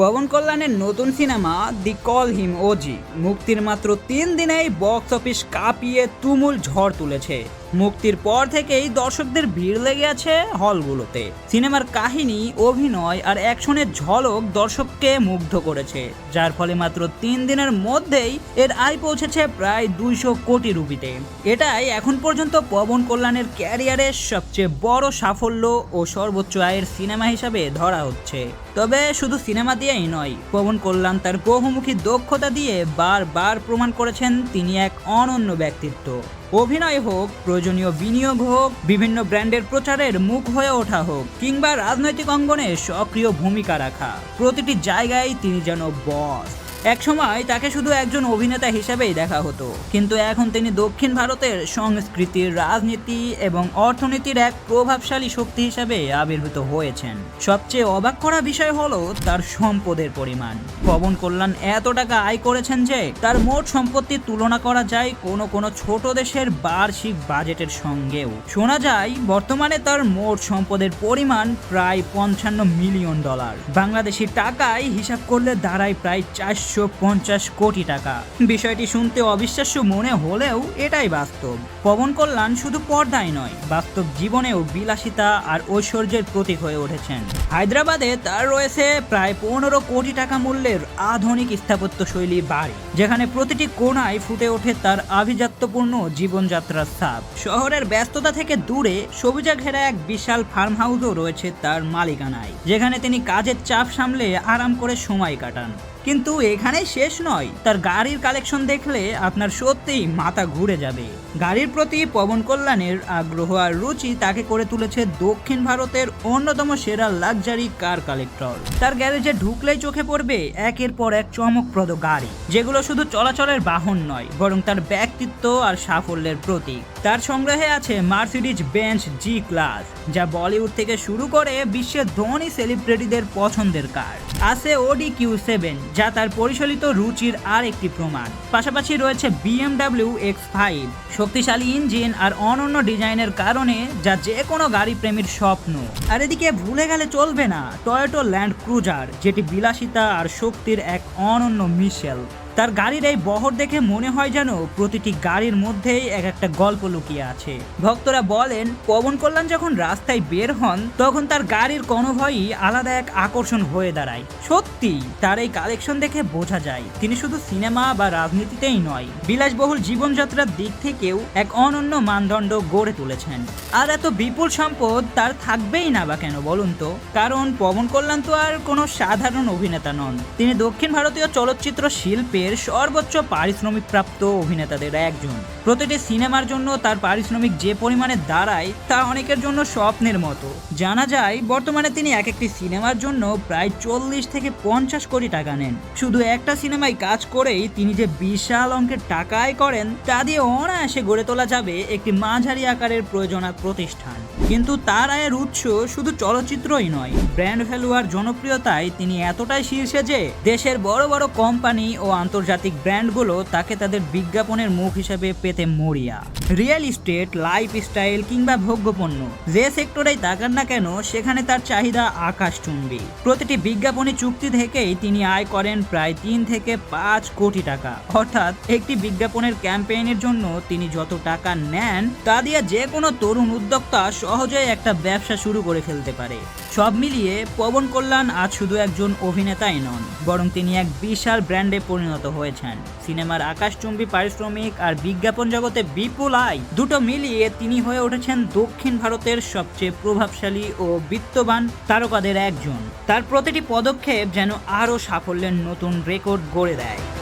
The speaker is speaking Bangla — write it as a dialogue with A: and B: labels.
A: পবন কল্যাণের নতুন cinema they call him OG. মুক্তির মাত্র তিন দিনেই বক্স অফিস কাঁপিয়ে তুমুল ঝড় তুলেছে। মুক্তির পর থেকেই দর্শকদের ভিড় লেগে আছে হলগুলোতে। সিনেমার কাহিনী, অভিনয় আর অ্যাকশনের ঝলক দর্শককে মুগ্ধ করেছে। যার ফলে মাত্র তিন দিনের মধ্যেই এর আয় পৌঁছেছে প্রায় দুইশো কোটি রুপিতে। এটাই এখন পর্যন্ত পবন কল্যাণের ক্যারিয়ারের সবচেয়ে বড় সাফল্য ও সর্বোচ্চ আয়ের সিনেমা হিসাবে ধরা হচ্ছে। তবে শুধু সিনেমা দিয়েই নয়, পবন কল্যাণ তার বহুমুখী দক্ষতা দিয়ে বারবার প্রমাণ করেছেন তিনি এক অনন্য ব্যক্তিত্ব। অভিনয় হোক, প্রয়োজনীয় বিনিয়োগ হোক, বিভিন্ন ব্র্যান্ডের প্রচারের মুখ হয়ে ওঠা হোক, কিংবা রাজনৈতিক অঙ্গনে সক্রিয় ভূমিকা রাখা, প্রতিটি জায়গায় তিনি যেন বস একসময় তাকে শুধু একজন অভিনেতা হিসেবেই দেখা হতো, কিন্তু এখন তিনি দক্ষিণ ভারতের সংস্কৃতির রাজনীতি এবং অর্থনীতির এক প্রভাবশালী শক্তি হিসেবে আবির্ভূত হয়েছেন। সবচেয়ে অবাক করা বিষয় হলো তার সম্পদের পরিমাণ। পবন কল্যাণ এত টাকা আয় করেছেন যে তার মোট সম্পত্তির তুলনা করা যায় কোনো কোনো ছোট দেশের বার্ষিক বাজেটের সঙ্গেও। শোনা যায়, বর্তমানে তার মোট সম্পদের পরিমাণ প্রায় পঞ্চান্ন মিলিয়ন ডলার। বাংলাদেশি টাকায় হিসাব করলে দাঁড়ায় প্রায় চারশো পঞ্চাশ কোটি টাকা। বিষয়টি শুনতে অবিশ্বাস্য মনে হলেও এটাই বাস্তব। পবন কল্যাণ শুধু পর্দায় নয়, বাস্তব জীবনেও বিলাসিতা আর ঐশ্বর্যের প্রতীক হয়ে উঠেছেন। হায়দ্রাবাদে তার রয়েছে প্রায় পনেরো কোটি টাকা মূল্যের আধুনিক স্থাপত্য শৈলী বাড়ি, যেখানে প্রতিটি কোণায় ফুটে ওঠে তার আভিজাত্যপূর্ণ জীবনযাত্রার ছাপ। শহরের ব্যস্ততা থেকে দূরে সবুজা ঘেরা এক বিশাল ফার্ম হাউসও রয়েছে তার মালিকানায়, যেখানে তিনি কাজের চাপ সামলে আরাম করে সময় কাটান। কিন্তু এখানে শেষ নয়। তার গাড়ির কালেকশন দেখলে আপনার সত্যিই মাথা ঘুরে যাবে। গাড়ির প্রতি পবন কল্যাণের আগ্রহ আর রুচি তাকে করে তুলেছে দক্ষিণ ভারতের অন্যতম সেরা লাক্সারি কার কালেক্টর। তার গ্যারেজে ঢুকলেই চোখে পড়বে একের পর এক চমকপ্রদ গাড়ি, যেগুলো শুধু চলাচলের বাহন নয়, বরং তার ব্যক্তিত্ব আর সাফল্যের প্রতীক। তার সংগ্রহে আছে মার্সিডিজ বেঞ্চ জি ক্লাস যা বলিউড থেকে শুরু করে বিশ্বের ধনী সেলিব্রিটিদের পছন্দের কার। আছে ওডি কিউ সেভেন যা তার পরিচালিত রুচির আর একটি প্রমাণ। পাশাপাশি রয়েছে বিএমডাব্লিউ এক্স ফাইভ শক্তিশালী ইঞ্জিন আর অনন্য ডিজাইনের কারণে যা যে কোনো গাড়ি প্রেমীর স্বপ্ন। আর এদিকে ভুলে গেলে চলবে না টয়োটো ল্যান্ড ক্রুজার যেটি বিলাসিতা আর শক্তির এক অনন্য মিশেল। তার গাড়ির এই বহর দেখে মনে হয় যেন প্রতিটি গাড়ির মধ্যেই এক একটা গল্প লুকিয়ে আছে। ভক্তরা বলেন, পবন কল্যাণ যখন রাস্তায় বের হন, তখন তার গাড়ির কনভয়ই আলাদা এক আকর্ষণ হয়ে দাঁড়ায়। সত্যি, তার এই কালেকশন দেখে বোঝা যায়, তিনি শুধু সিনেমা বা রাজনীতিতেই নয়, বিলাসবহুল জীবনযাত্রার দিক থেকেও এক অনন্য মানদণ্ড গড়ে তুলেছেন। আর এত বিপুল সম্পদ তার থাকবেই না বা কেন বলুন তো? কারণ পবন কল্যাণ তো আর কোনো সাধারণ অভিনেতা নন। তিনি দক্ষিণ ভারতীয় চলচ্চিত্র শিল্পের সর্বোচ্চ পারিশ্রমিক প্রাপ্ত অভিনেতাদের একজন। প্রতিটি সিনেমার জন্য তার পারিশ্রমিক যে পরিমাণে দাঁড়ায় তা অনেকের জন্য স্বপ্নের মতো। জানা যায়, বর্তমানে তিনি এক একটি সিনেমার জন্য প্রায় চল্লিশ থেকে পঞ্চাশ কোটি টাকা নেন। শুধু একটা সিনেমায় কাজ করেই তিনি যে বিশাল অঙ্কের টাকা আয় করেন, তা দিয়ে অনায়াসে গড়ে তোলা যাবে একটি মাঝারি আকারের প্রয়োজনা প্রতিষ্ঠান। কিন্তু তার আয়ের উৎস শুধু চলচ্চিত্রই নয়, ব্র্যান্ড ভ্যালু আর জনপ্রিয়তায় তিনি এতটাই শীর্ষে যে দেশের বড় বড় কোম্পানি ও আন্তর্জাতিক ব্র্যান্ডগুলো তাকে তাদের বিজ্ঞাপনের মুখ হিসেবে পেতে মরিয়া। রিয়েল ইস্টেট, লাইফস্টাইল কিংবা ভোগ্যপণ্য, যে সেক্টরেই তাকান না কেন, সেখানে তার চাহিদা আকাশচুম্বী। প্রতিটি বিজ্ঞাপনী চুক্তি থেকেই তিনি আয় করেন প্রায় তিন থেকে পাঁচ কোটি টাকা। অর্থাৎ একটি বিজ্ঞাপনের ক্যাম্পেইনের জন্য তিনি যত টাকা নেন, তা দিয়ে যে কোনো তরুণ উদ্যোক্তা সহজেই একটা ব্যবসা শুরু করে ফেলতে পারে। সব মিলিয়ে পবন কল্যাণ আজ শুধু একজন অভিনেতাই নন, বরং তিনি এক বিশাল ব্র্যান্ডে পরিণত হয়েছেন। সিনেমার আকাশচুম্বী, পারিশ্রমিক আর বিজ্ঞাপন জগতে বিপুল আয়। দুটো মিলিয়ে তিনি হয়ে উঠেছেন দক্ষিণ ভারতের সবচেয়ে প্রভাবশালী ও বিত্তবান তারকাদের একজন। তার প্রতিটি পদক্ষেপ যেন আরও সাফল্যের নতুন রেকর্ড গড়ে দেয়।